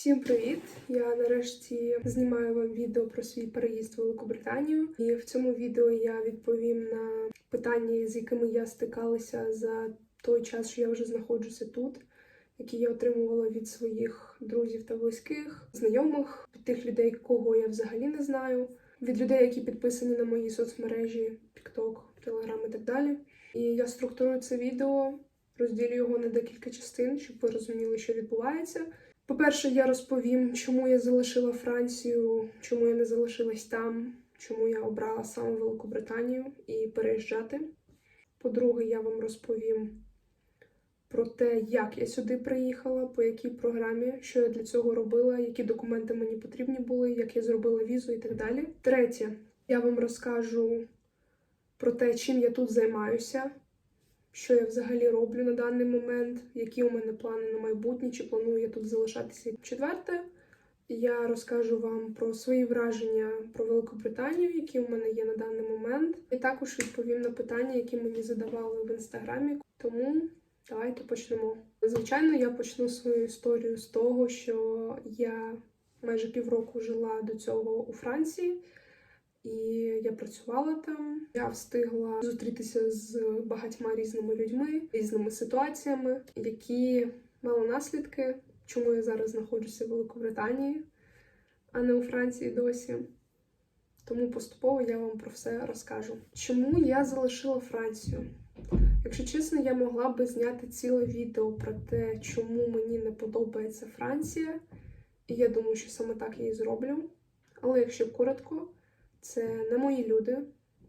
Всім привіт! Я нарешті знімаю вам відео про свій переїзд в Великобританію. І в цьому відео я відповім на питання, з якими я стикалася за той час, що я вже знаходжуся тут, які я отримувала від своїх друзів та близьких, знайомих, від тих людей, кого я взагалі не знаю, від людей, які підписані на мої соцмережі, TikTok, Telegram і так далі. І я структурую це відео, розділю його на декілька частин, щоб ви розуміли, що відбувається. По-перше, я розповім, чому я залишила Францію, чому я не залишилась там, чому я обрала саме Великобританію і переїжджати. По-друге, я вам розповім про те, як я сюди приїхала, по якій програмі, що я для цього робила, які документи мені потрібні були, як я зробила візу і так далі. Третє, я вам розкажу про те, чим я тут займаюся, що я взагалі роблю на даний момент, які у мене плани на майбутнє, чи планую я тут залишатися. Четверте, я розкажу вам про свої враження про Великобританію, які у мене є на даний момент, і також відповім на питання, які мені задавали в інстаграмі. Тому давайте почнемо. Звичайно, я почну свою історію з того, що я майже півроку жила до цього у Франції. І я працювала там. Я встигла зустрітися з багатьма різними людьми, різними ситуаціями, які мали наслідки, чому я зараз знаходжуся в Великобританії, а не у Франції досі. Тому поступово я вам про все розкажу. Чому я залишила Францію? Якщо чесно, я могла би зняти ціле відео про те, чому мені не подобається Франція, і я думаю, що саме так я і зроблю. Але якщо коротко, це не мої люди,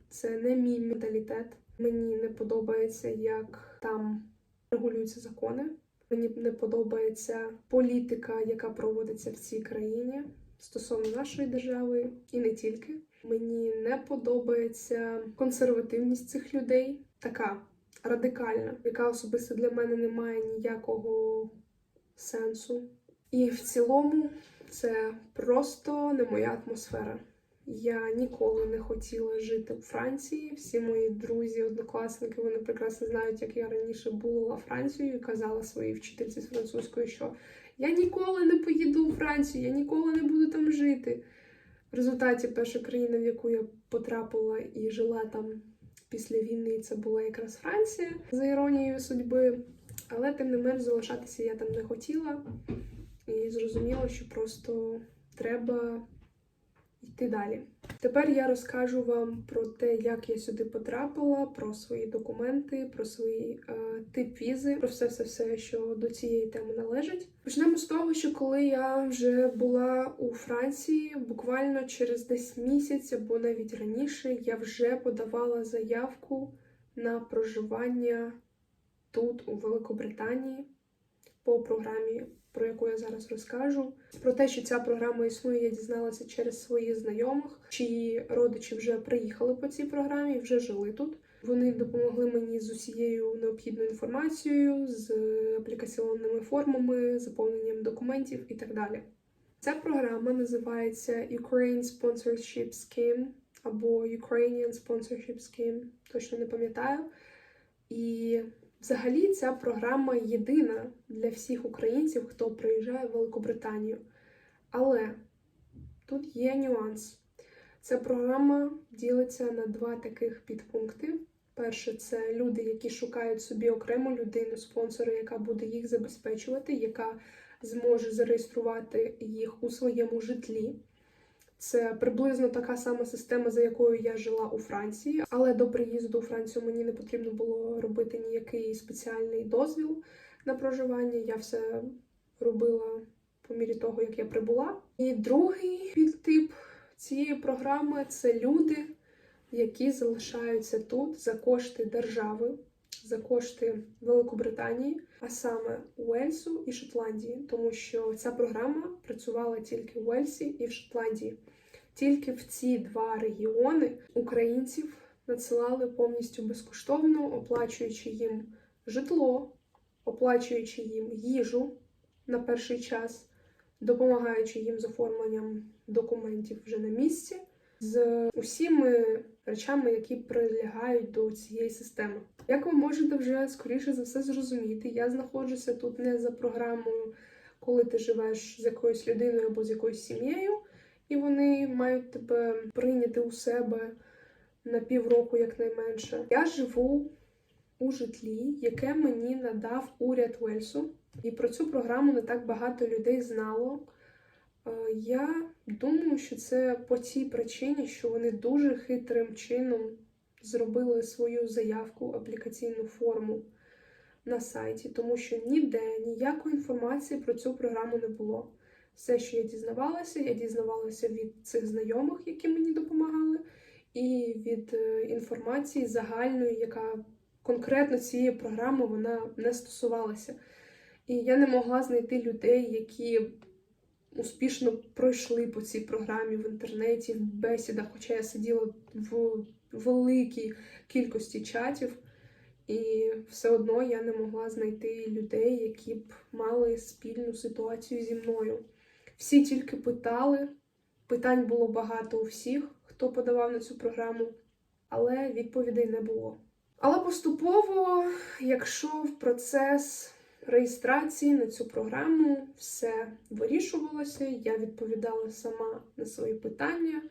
це не мій менталітет. Мені не подобається, як там регулюються закони. Мені не подобається політика, яка проводиться в цій країні стосовно нашої держави, і не тільки. Мені не подобається консервативність цих людей, така радикальна, яка особисто для мене не має ніякого сенсу. І в цілому це просто не моя атмосфера. Я ніколи не хотіла жити у Франції. Всі мої друзі, однокласники, вони прекрасно знають, як я раніше була Францією і казала своїй вчительці з французької, що я ніколи не поїду у Францію, я ніколи не буду там жити. В результаті перша країна, в яку я потрапила і жила там після війни, це була якраз Франція за іронією судьби. Але тим не менш залишатися я там не хотіла. І зрозуміло, що просто треба йти далі. Тепер я розкажу вам про те, як я сюди потрапила, про свої документи, про свій е, тип візи, про все, все, все, що до цієї теми належить. Почнемо з того, що коли я вже була у Франції, буквально через десь місяць або навіть раніше, я вже подавала заявку на проживання тут, у Великобританії, по програмі про яку я зараз розкажу. Про те, що ця програма існує, я дізналася через своїх знайомих, чиї родичі вже приїхали по цій програмі вже жили тут. Вони допомогли мені з усією необхідною інформацією, з аплікаційними формами, заповненням документів і так далі. Ця програма називається Ukraine Sponsorship Scheme або Ukrainian Sponsorship Scheme, точно не пам'ятаю. І Взагалі, ця програма єдина для всіх українців, хто приїжджає в Великобританію. Але тут є нюанс. Ця програма ділиться на два таких підпункти. Перше, це люди, які шукають собі окрему людину, спонсора, яка буде їх забезпечувати, яка зможе зареєструвати їх у своєму житлі. Це приблизно така сама система, за якою я жила у Франції, але до приїзду у Францію мені не потрібно було робити ніякий спеціальний дозвіл на проживання. Я все робила по мірі того, як я прибула. І другий підтип цієї програми це люди, які залишаються тут за кошти держави, за кошти Великобританії, а саме Уельсу і Шотландії, тому що ця програма працювала тільки в Уельсі і в Шотландії. Тільки в ці два регіони українців надсилали повністю безкоштовно, оплачуючи їм житло, оплачуючи їм їжу на перший час, допомагаючи їм з оформленням документів вже на місці, з усіми речами, які прилягають до цієї системи. Як ви можете вже скоріше за все зрозуміти, я знаходжуся тут не за програмою коли ти живеш з якоюсь людиною або з якоюсь сім'єю, і вони мають тебе прийняти у себе на півроку якнайменше. Я живу у житлі, яке мені надав уряд Вельсу, і про цю програму не так багато людей знало. Е, Я думаю, що це по цій причині, що вони дуже хитрим чином зробили свою заявку, аплікаційну форму на сайті, тому що ніде ніякої інформації про цю програму не було. Все, що я дізнавалася, я дізнавалася від цих знайомих, які мені допомагали, і від е, інформації загальної, яка конкретно цієї програми вона не стосувалася. І я не могла знайти людей, які успішно пройшли по цій програмі в інтернеті, в бесідах, хоча я сиділа в великій кількості чатів, і все одно я не могла знайти людей, які б мали спільну ситуацію зі мною. Всі тільки питали, питань було багато у всіх, хто подавав на цю програму, але відповідей не було. Але поступово, якщо в процес реєстрації на цю програму все вирішувалося, я відповідала сама на свої питання.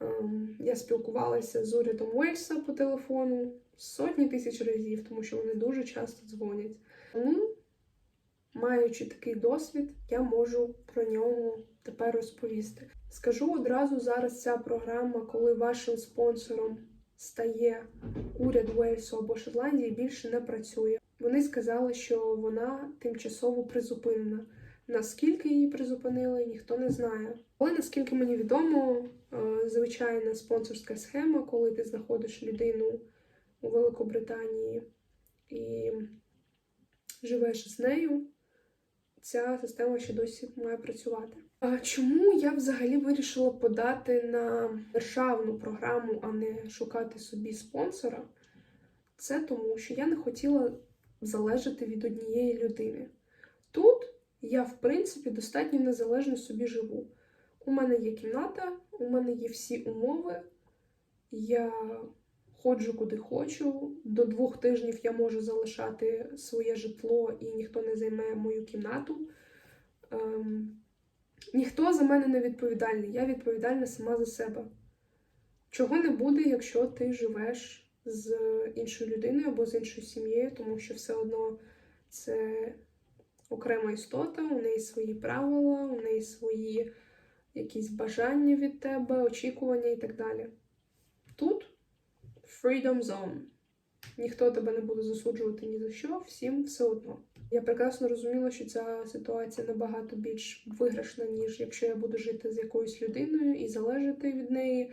Ем, Я спілкувалася з урядом Уельса по телефону сотні тисяч разів, тому що вони дуже часто дзвонять. Тому, маючи такий досвід, я можу про нього тепер розповісти. Скажу одразу зараз ця програма, коли вашим спонсором стає уряд Уельсу або Шотландії, більше не працює. Вони сказали, що вона тимчасово призупинена. Наскільки її призупинили, ніхто не знає. Але наскільки мені відомо, е, звичайна спонсорська схема, коли ти знаходиш людину у Великобританії і живеш з нею, ця система ще досі має працювати. А чому я взагалі вирішила подати на державну програму, а не шукати собі спонсора? Це тому, що я не хотіла залежати від однієї людини. Тут я, в принципі, достатньо незалежно собі живу. У мене є кімната, у мене є всі умови. Я ходжу куди хочу. До двох тижнів я можу залишати своє житло і ніхто не займе мою кімнату. Ем, ніхто за мене не відповідальний. Я відповідальна сама за себе. Чого не буде, якщо ти живеш з іншою людиною або з іншою сім'єю, тому що все одно це окрема істота, у неї свої правила, у неї свої якісь бажання від тебе, очікування і так далі. Тут freedom zone. Ніхто тебе не буде засуджувати ні за що, всім все одно. Я прекрасно розуміла, що ця ситуація набагато більш виграшна, ніж якщо я буду жити з якоюсь людиною і залежати від неї.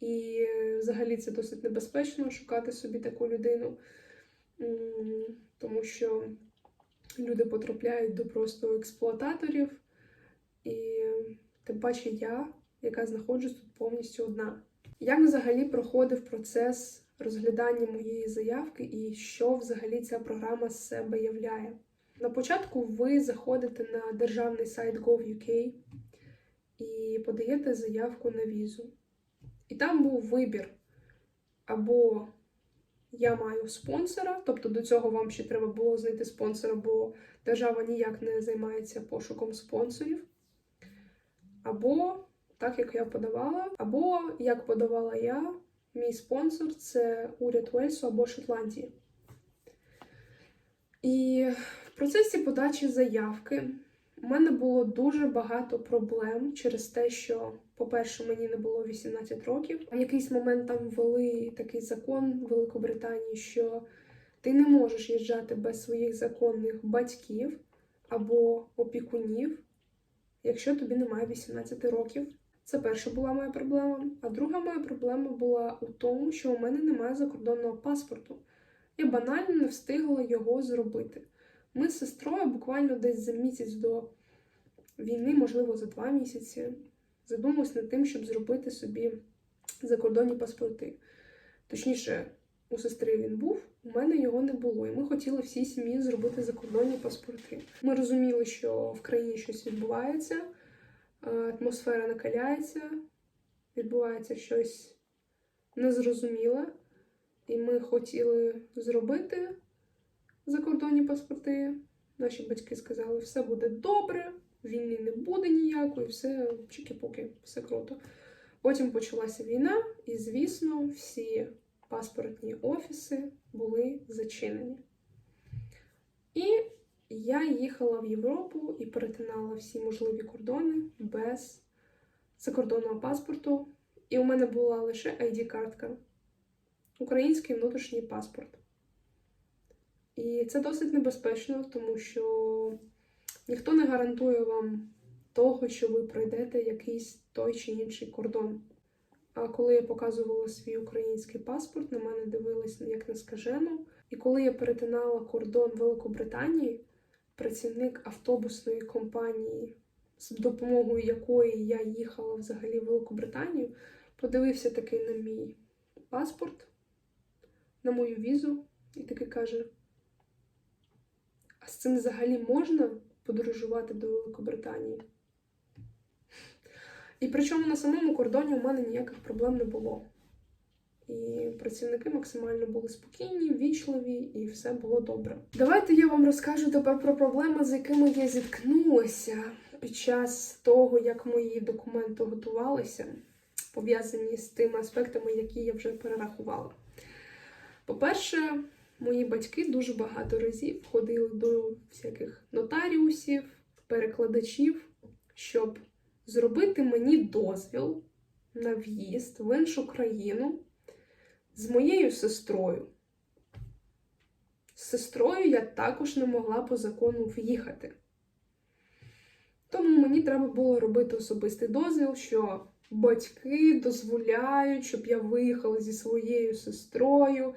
І е, взагалі це досить небезпечно шукати собі таку людину, тому що люди потрапляють до просто експлуататорів, і тим паче я, яка знаходжусь тут повністю одна. Як взагалі проходив процес розглядання моєї заявки і що взагалі ця програма з себе являє? На початку ви заходите на державний сайт gov.uk і подаєте заявку на візу. І там був вибір. Або я маю спонсора, тобто до цього вам ще треба було знайти спонсора, бо держава ніяк не займається пошуком спонсорів. Або так як я подавала, або як подавала я, мій спонсор це уряд Уельсу або Шотландії. І в процесі подачі заявки у мене було дуже багато проблем через те, що, по-перше, мені не було 18 років. В якийсь момент там ввели такий закон в Великобританії, що ти не можеш їжджати без своїх законних батьків або опікунів, якщо тобі немає 18 років. Це перша була моя проблема. А друга моя проблема була у тому, що у мене немає закордонного паспорту. Я банально не встигла його зробити. Ми з сестрою буквально десь за місяць до війни, можливо, за два місяці, задумалась над тим, щоб зробити собі закордонні паспорти. Точніше, у сестри він був, у мене його не було. І ми хотіли всій сім'ї зробити закордонні паспорти. Ми розуміли, що в країні щось відбувається, е, атмосфера накаляється, відбувається щось незрозуміле. І ми хотіли зробити закордонні паспорти. Наші батьки сказали, все буде добре, війни не буде ніякої, все чики-пуки, все круто. Потім почалася війна, і, звісно, всі паспортні офіси були зачинені. І я їхала в Європу і перетинала всі можливі кордони без закордонного паспорту. І у мене була лише ID-картка, український внутрішній паспорт. І це досить небезпечно, тому що ніхто не гарантує вам того, що ви пройдете якийсь той чи інший кордон. А коли я показувала свій український паспорт, на мене дивились як на скажену. І коли я перетинала кордон Великобританії, працівник автобусної компанії, з допомогою якої я їхала взагалі в Великобританію, подивився такий на мій паспорт, на мою візу, і такий каже: А з цим взагалі можна подорожувати до Великобританії? І причому на самому кордоні у мене ніяких проблем не було. І працівники максимально були спокійні, вічливі, і все було добре. Давайте я вам розкажу тепер про проблеми, з якими я зіткнулася під час того, як мої документи готувалися, пов'язані з тими аспектами, які я вже перерахувала. По-перше, мої батьки дуже багато разів ходили до всяких нотаріусів, перекладачів, щоб зробити мені дозвіл на в'їзд в іншу країну з моєю сестрою. З сестрою я також не могла по закону в'їхати. Тому мені треба було робити особистий дозвіл, що батьки дозволяють, щоб я виїхала зі своєю сестрою,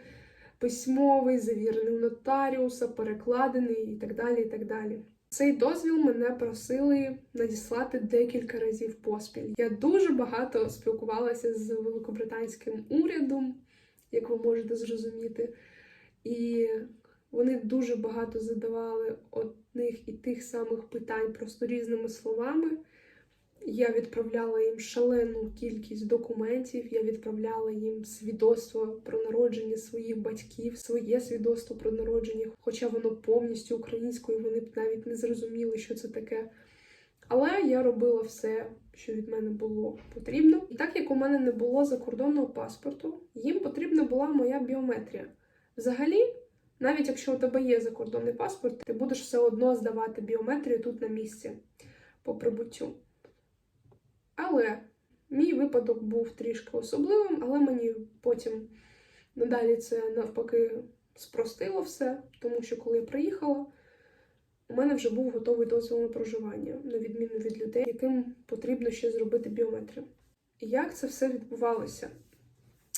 письмовий, завірений у нотаріуса, перекладений і так далі. і так далі. Цей дозвіл мене просили надіслати декілька разів поспіль. Я дуже багато спілкувалася з великобританським урядом, як ви можете зрозуміти, і вони дуже багато задавали одних і тих самих питань, просто різними словами. Я відправляла їм шалену кількість документів, я відправляла їм свідоцтво про народження своїх батьків, своє свідоцтво про народження, хоча воно повністю українською, вони б навіть не зрозуміли, що це таке. Але я робила все, що від мене було потрібно. І так як у мене не було закордонного паспорту, їм потрібна була моя біометрія. Взагалі, навіть якщо у тебе є закордонний паспорт, ти будеш все одно здавати біометрію тут на місці по прибуттю. Але мій випадок був трішки особливим, але мені потім надалі це навпаки спростило все, тому що коли я приїхала, у мене вже був готовий дозвіл на проживання, на відміну від людей, яким потрібно ще зробити біометрію. Як це все відбувалося?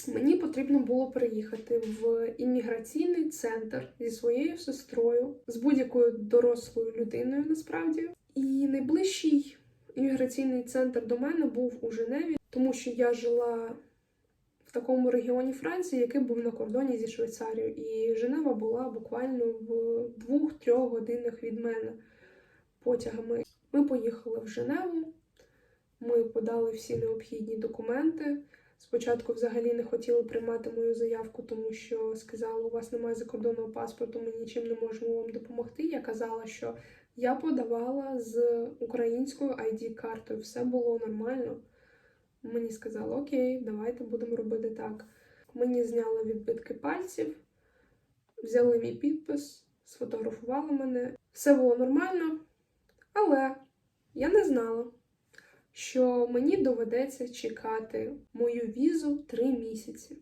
Мені потрібно було приїхати в імміграційний центр зі своєю сестрою, з будь-якою дорослою людиною насправді. І найближчий імміграційний центр до мене був у Женеві, тому що я жила в такому регіоні Франції, який був на кордоні зі Швейцарією. І Женева була буквально в двох-трьох годинах від мене потягами. Ми поїхали в Женеву, ми подали всі необхідні документи. Спочатку взагалі не хотіли приймати мою заявку, тому що сказали, у вас немає закордонного паспорту, ми нічим не можемо вам допомогти. Я казала, що я подавала з українською ID-картою, все було нормально. Мені сказали, окей, давайте будемо робити так. Мені зняли відбитки пальців, взяли мій підпис, сфотографували мене. Все було нормально, але я не знала, що мені доведеться чекати мою візу три місяці.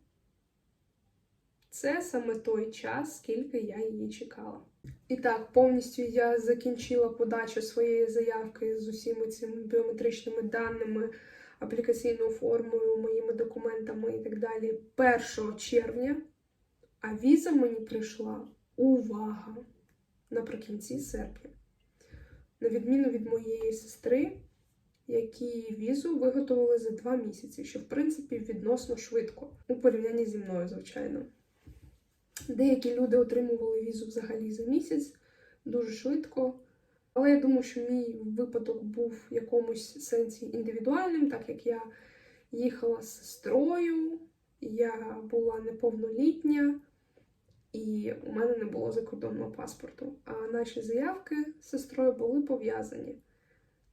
Це саме той час, скільки я її чекала. І так, повністю я закінчила подачу своєї заявки з усіма цими біометричними даними, аплікаційною формою, моїми документами і так далі 1 червня. А віза мені прийшла увага наприкінці серпня. На відміну від моєї сестри, які візу виготовили за два місяці, що в принципі відносно швидко у порівнянні зі мною, звичайно. Деякі люди отримували візу взагалі за місяць дуже швидко. Але я думаю, що мій випадок був в якомусь сенсі індивідуальним, так як я їхала з сестрою, я була неповнолітня, і у мене не було закордонного паспорту. А наші заявки з сестрою були пов'язані.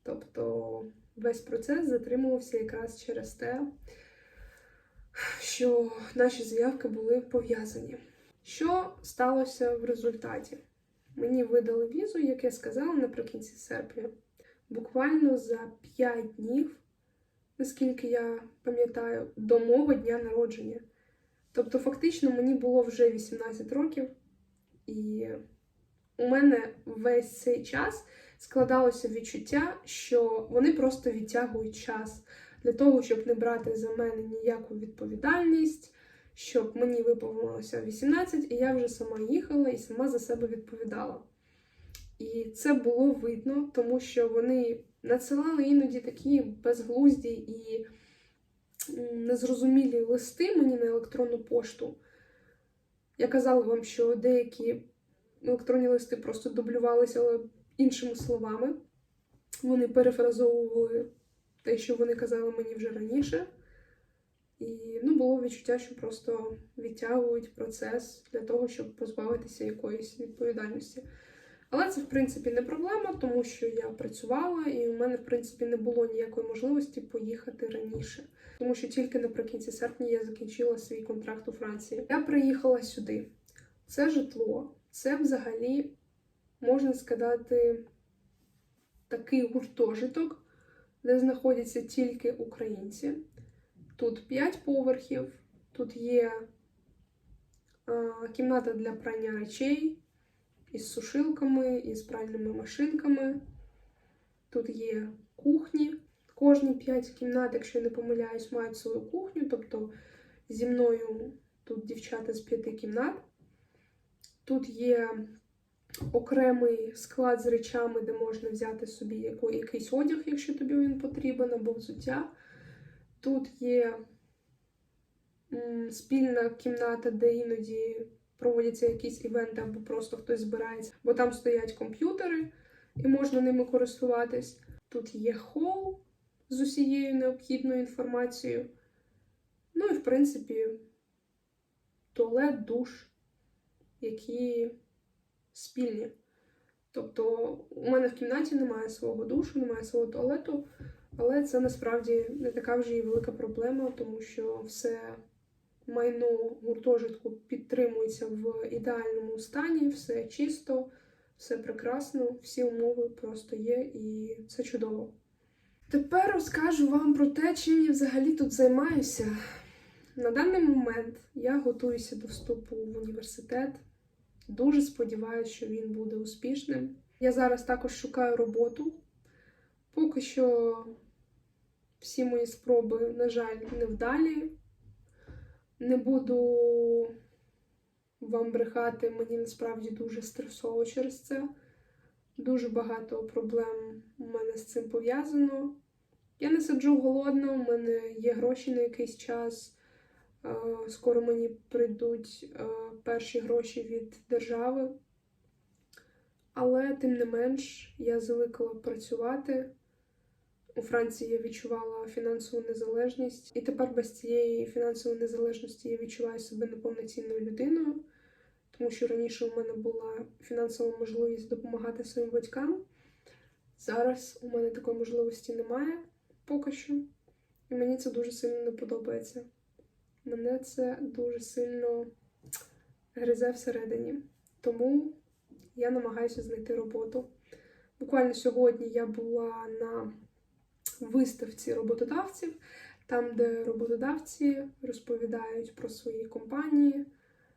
Тобто весь процес затримувався якраз через те, що наші заявки були пов'язані. Що сталося в результаті? Мені видали візу, як я сказала, наприкінці серпня. Буквально за 5 днів, наскільки я пам'ятаю, до мого дня народження. Тобто, фактично, мені було вже 18 років, і у мене весь цей час складалося відчуття, що вони просто відтягують час для того, щоб не брати за мене ніяку відповідальність, щоб мені виповнилося 18, і я вже сама їхала і сама за себе відповідала. І це було видно, тому що вони надсилали іноді такі безглузді і незрозумілі листи мені на електронну пошту. Я казала вам, що деякі електронні листи просто дублювалися іншими словами. Вони перефразовували те, що вони казали мені вже раніше. І ну, було відчуття, що просто відтягують процес для того, щоб позбавитися якоїсь відповідальності. Але це, в принципі, не проблема, тому що я працювала, і у мене, в принципі, не було ніякої можливості поїхати раніше. Тому що тільки наприкінці серпня я закінчила свій контракт у Франції. Я приїхала сюди. Це житло, це взагалі, можна сказати, такий гуртожиток, де знаходяться тільки українці. Тут 5 поверхів, тут є а, кімната для прання речей із сушилками, із пральними машинками. Тут є кухні. Кожні 5 кімнат, якщо я не помиляюсь, мають свою кухню. Тобто зі мною тут дівчата з 5 кімнат. Тут є окремий склад з речами, де можна взяти собі якийсь одяг, якщо тобі він потрібен, або взуття. Тут є спільна кімната, де іноді проводяться якісь івенти або просто хтось збирається, бо там стоять комп'ютери і можна ними користуватись. Тут є хол з усією необхідною інформацією. Ну і, в принципі, туалет, душ, які спільні. Тобто, у мене в кімнаті немає свого душу, немає свого туалету. Але це насправді не така вже і велика проблема, тому що все майно гуртожитку підтримується в ідеальному стані, все чисто, все прекрасно, всі умови просто є, і це чудово. Тепер розкажу вам про те, чим я взагалі тут займаюся. На даний момент я готуюся до вступу в університет. Дуже сподіваюся, що він буде успішним. Я зараз також шукаю роботу. Поки що всі мої спроби, на жаль, невдалі. Не буду вам брехати, мені насправді дуже стресово через це. Дуже багато проблем у мене з цим пов'язано. Я не сиджу голодна, у мене є гроші на якийсь час. Е, Скоро мені прийдуть е, перші гроші від держави. Але тим не менш я звикла працювати. У Франції я відчувала фінансову незалежність, і тепер без цієї фінансової незалежності я відчуваю себе неповноцінною людиною, тому що раніше у мене була фінансова можливість допомагати своїм батькам. Зараз у мене такої можливості немає поки що, і мені це дуже сильно не подобається. Мене це дуже сильно гризе всередині. Тому я намагаюся знайти роботу. Буквально сьогодні я була на виставці роботодавців, там, де роботодавці розповідають про свої компанії,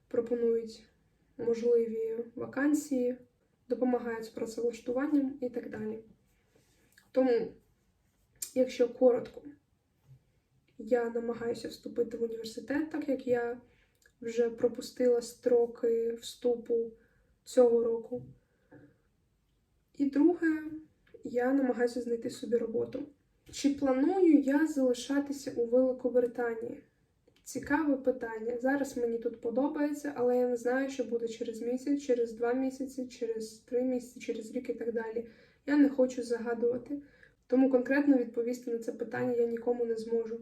пропонують можливі вакансії, допомагають з працевлаштуванням і так далі. Тому, якщо коротко, я намагаюся вступити в університет, так як я вже пропустила строки вступу цього року. І друге, я намагаюся знайти собі роботу. Чи планую я залишатися у Великобританії? Цікаве питання. Зараз мені тут подобається, але я не знаю, що буде через місяць, через два місяці, через три місяці, через рік і так далі. Я не хочу загадувати. Тому конкретно відповісти на це питання я нікому не зможу.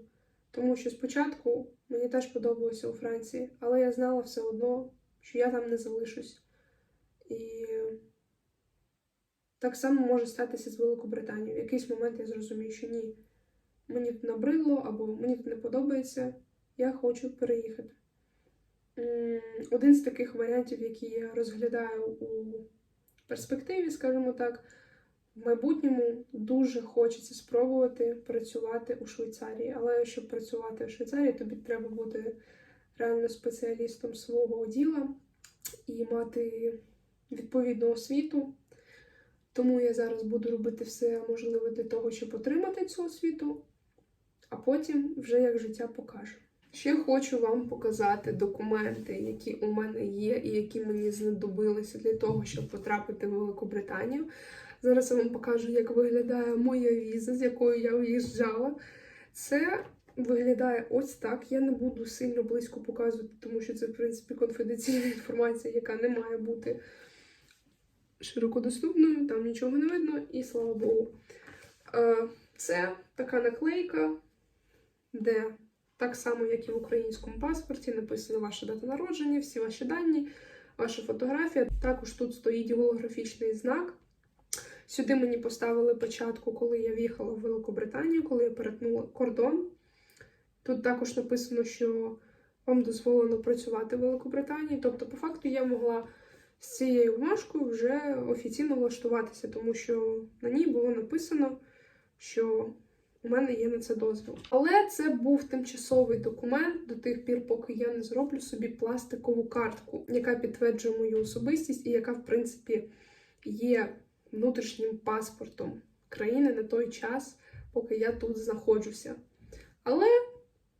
Тому що спочатку мені теж подобалося у Франції, але я знала все одно, що я там не залишусь. І так само може статися з Великобританією. В якийсь момент я зрозумію, що ні, мені тут набридло або мені тут не подобається, я хочу переїхати. Один з таких варіантів, які я розглядаю у перспективі, скажімо так, в майбутньому дуже хочеться спробувати працювати у Швейцарії. Але щоб працювати у Швейцарії, тобі треба бути реально спеціалістом свого діла і мати відповідну освіту. Тому я зараз буду робити все можливе для того, щоб отримати цю освіту, а потім вже як життя покаже. Ще хочу вам показати документи, які у мене є, і які мені знадобилися для того, щоб потрапити в Великобританію. Зараз я вам покажу, як виглядає моя віза, з якою я виїжджала. Це виглядає ось так. Я не буду сильно близько показувати, тому що це, в принципі, конфіденційна інформація, яка не має бути широкодоступною, там нічого не видно, і слава Богу. Е, Це така наклейка, де так само, як і в українському паспорті, написано ваша дата народження, всі ваші дані, ваша фотографія. Також тут стоїть голографічний знак. Сюди мені поставили початку, коли я в'їхала в Великобританію, коли я перетнула кордон. Тут також написано, що вам дозволено працювати в Великобританії. Тобто, по факту, я могла з цією бумажкою вже офіційно влаштуватися, тому що на ній було написано, що у мене є на це дозвіл. Але це був тимчасовий документ до тих пір, поки я не зроблю собі пластикову картку, яка підтверджує мою особистість і яка, в принципі, є внутрішнім паспортом країни на той час, поки я тут знаходжуся. Але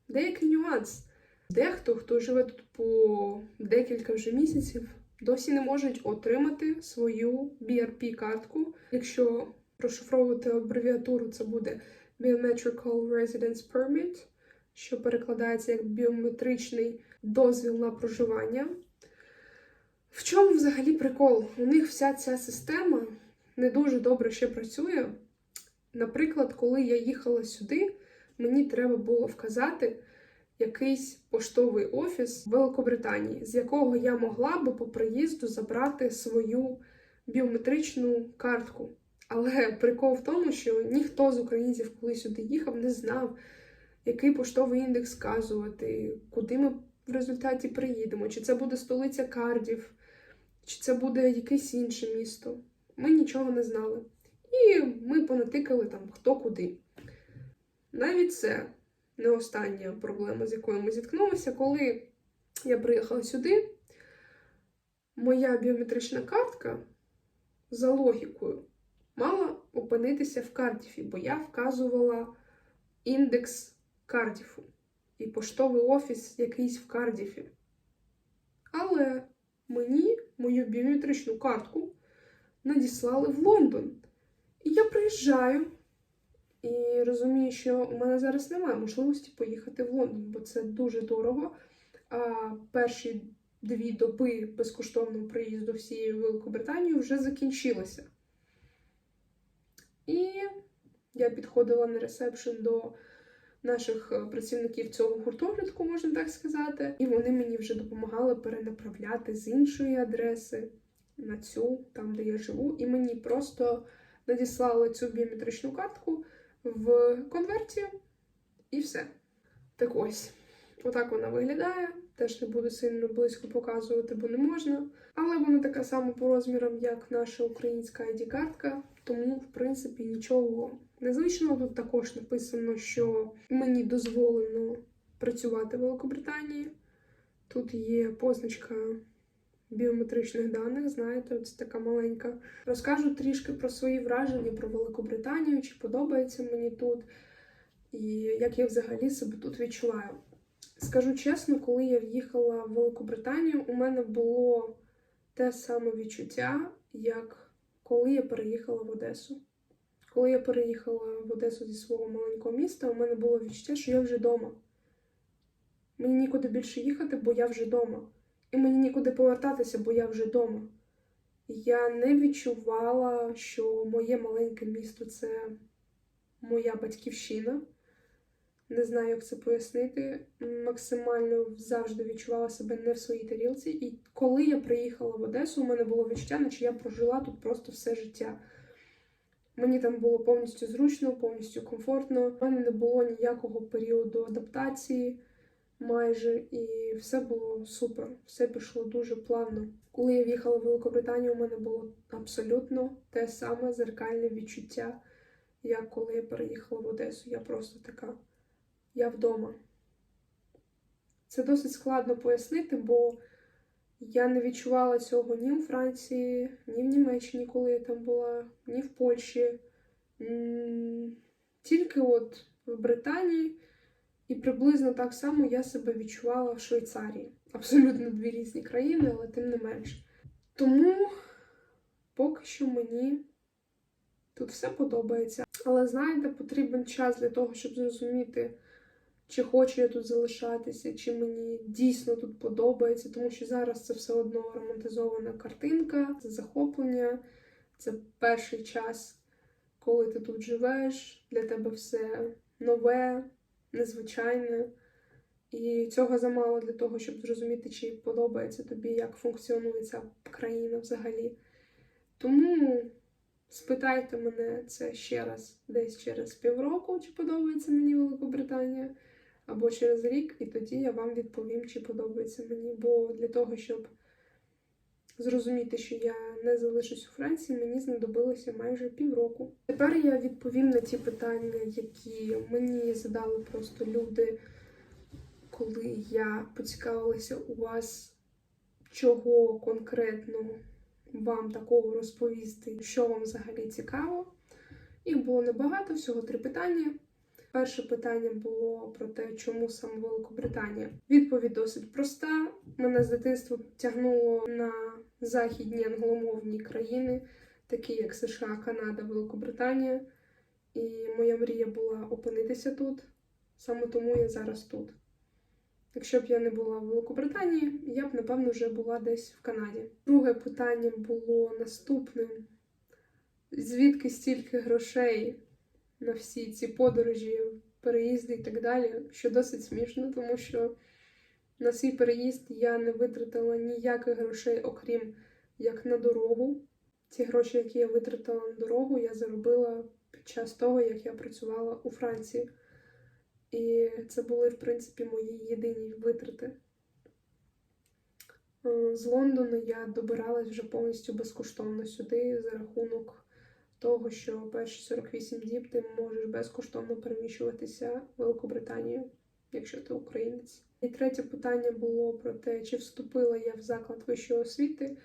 деякий нюанс. Дехто, хто живе тут по декілька вже місяців, досі не можуть отримати свою BRP-картку. Якщо розшифровувати абревіатуру, це буде Biometrical Residence Permit, що перекладається як біометричний дозвіл на проживання. В чому взагалі прикол? У них вся ця система не дуже добре ще працює. Наприклад, коли я їхала сюди, мені треба було вказати якийсь поштовий офіс в Великобританії, з якого я могла би по приїзду забрати свою біометричну картку. Але прикол в тому, що ніхто з українців, коли сюди їхав, не знав, який поштовий індекс вказувати, куди ми в результаті приїдемо, чи це буде столиця Кардів, чи це буде якесь інше місто. Ми нічого не знали. І ми понатикали там хто куди. Навіть це не остання проблема, з якою ми зіткнулися. Коли я приїхала сюди, моя біометрична картка за логікою мала опинитися в Кардіфі, бо я вказувала індекс Кардіфу і поштовий офіс якийсь в Кардіфі. Але мені мою біометричну картку надіслали в Лондон. І я приїжджаю і розумію, що у мене зараз немає можливості поїхати в Лондон, бо це дуже дорого. А перші дві доби безкоштовного приїзду всією Великобританією вже закінчилися. І я підходила на ресепшн до наших е, працівників цього гуртожитку, можна так сказати, і вони мені вже допомагали перенаправляти з іншої адреси на цю, там де я живу, і мені просто надіслали цю біометричну картку в конверті, і все. Так ось, отак вона виглядає. Теж не буду сильно близько показувати, бо не можна. Але вона така сама по розмірам, як наша українська ID-картка, тому, в принципі, нічого незвичного. Тут також написано, що мені дозволено працювати в Великобританії. Тут є позначка біометричних даних, знаєте, це така маленька. Розкажу трішки про свої враження про Великобританію, чи подобається мені тут, і як я взагалі себе тут відчуваю. Скажу чесно, коли я в'їхала в Великобританію, у мене було те саме відчуття, як коли я переїхала в Одесу. Коли я переїхала в Одесу зі свого маленького міста, у мене було відчуття, що я вже вдома. Мені нікуди більше їхати, бо я вже вдома. І мені нікуди повертатися, бо я вже вдома. Я не відчувала, що моє маленьке місто це моя батьківщина. Не знаю, як це пояснити. Максимально завжди відчувала себе не в своїй тарілці. І коли я приїхала в Одесу, у мене було відчуття, наче я прожила тут просто все життя. Мені там було повністю зручно, повністю комфортно. У мене не було ніякого періоду адаптації майже, і все було супер. Все пішло дуже плавно. Коли я в'їхала в Великобританію, у мене було абсолютно те саме зеркальне відчуття, як коли я переїхала в Одесу. Я просто така, я вдома. Це досить складно пояснити, бо я не відчувала цього ні у Франції, ні в Німеччині, коли я там була, ні в Польщі. Тільки от в Британії і приблизно так само я себе відчувала в Швейцарії. Абсолютно дві різні країни, але тим не менш. Тому поки що мені тут все подобається. Але знаєте, потрібен час для того, щоб зрозуміти, чи хочу я тут залишатися, чи мені дійсно тут подобається, тому що зараз це все одно романтизована картинка, це захоплення, це перший час, коли ти тут живеш, для тебе все нове, незвичайне. І цього замало для того, щоб зрозуміти, чи подобається тобі, як функціонує ця країна взагалі. Тому спитайте мене це ще раз, десь через півроку, чи подобається мені Великобританія, або через рік, і тоді я вам відповім, чи подобається мені. Бо для того, щоб зрозуміти, що я не залишусь у Франції, мені знадобилося майже півроку. Тепер я відповім на ті питання, які мені задали просто люди, коли я поцікавилася у вас, чого конкретно вам такого розповісти, що вам взагалі цікаво. Їх було небагато, всього три питання. Перше питання було про те, чому саме Великобританія. Відповідь досить проста. Мене з дитинства тягнуло на західні англомовні країни, такі як США, Канада, Великобританія. І моя мрія була опинитися тут. Саме тому я зараз тут. Якщо б я не була в Великобританії, я б, напевно, вже була десь в Канаді. Друге питання було наступним: звідки стільки грошей на всі ці подорожі, переїзди і так далі, що досить смішно, тому що на свій переїзд я не витратила ніяких грошей, окрім як на дорогу. Ці гроші, які я витратила на дорогу, я заробила під час того, як я працювала у Франції. І це були, в принципі, мої єдині витрати. Е, З Лондону я добиралась вже повністю безкоштовно сюди за рахунок того, що перші 48 діб ти можеш безкоштовно переміщуватися в Великобританію, якщо ти українець. І третє питання було про те, чи вступила я в заклад вищої освіти.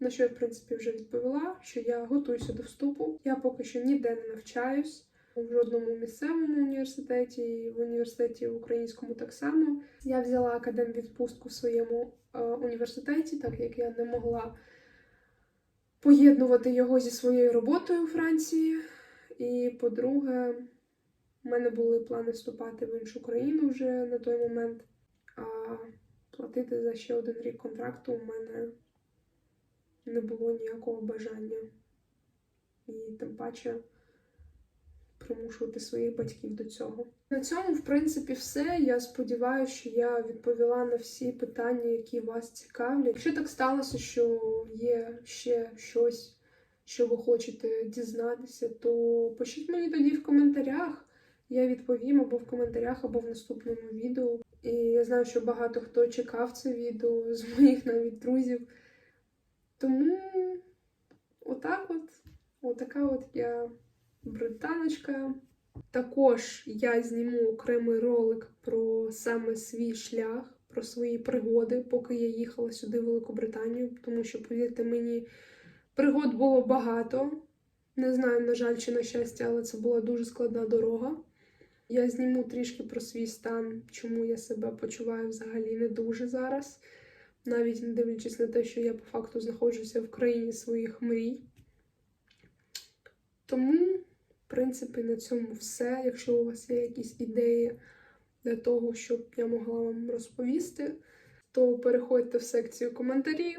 На що я, в принципі, вже відповіла, що я готуюся до вступу. Я поки що ніде не навчаюсь в жодному місцевому університеті, в університеті українському так само. Я взяла академ-відпустку в своєму е, університеті, так як я не могла поєднувати його зі своєю роботою у Франції. І, по-друге, в мене були плани вступати в іншу країну вже на той момент, платити за ще один рік контракту у мене не було ніякого бажання. І тим паче примушувати своїх батьків до цього. На цьому, в принципі, все. Я сподіваюся, що я відповіла на всі питання, які вас цікавлять. Якщо так сталося, що є ще щось, що ви хочете дізнатися, то пишіть мені тоді в коментарях. Я відповім або в коментарях, або в наступному відео. І я знаю, що багато хто чекав це відео з моїх навіть друзів. Тому отак от, отака от я британочка. Також я зніму окремий ролик про саме свій шлях, про свої пригоди, поки я їхала сюди в Великобританію, тому що, повірте мені, пригод було багато. Не знаю, на жаль, чи на щастя, але це була дуже складна дорога. Я зніму трішки про свій стан, чому я себе почуваю взагалі не дуже зараз, навіть не дивлячись на те, що я по факту знаходжуся в країні своїх мрій. Тому, в принципі, на цьому все. Якщо у вас є якісь ідеї для того, щоб я могла вам розповісти, то переходьте в секцію коментарів,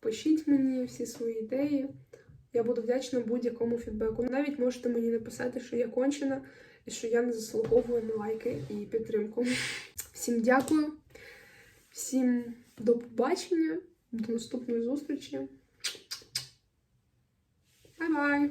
пишіть мені всі свої ідеї. Я буду вдячна будь-якому фідбеку. Навіть можете мені написати, що я кончена і що я не заслуговую на лайки і підтримку. Всім дякую, всім до побачення, до наступної зустрічі. Бай-бай!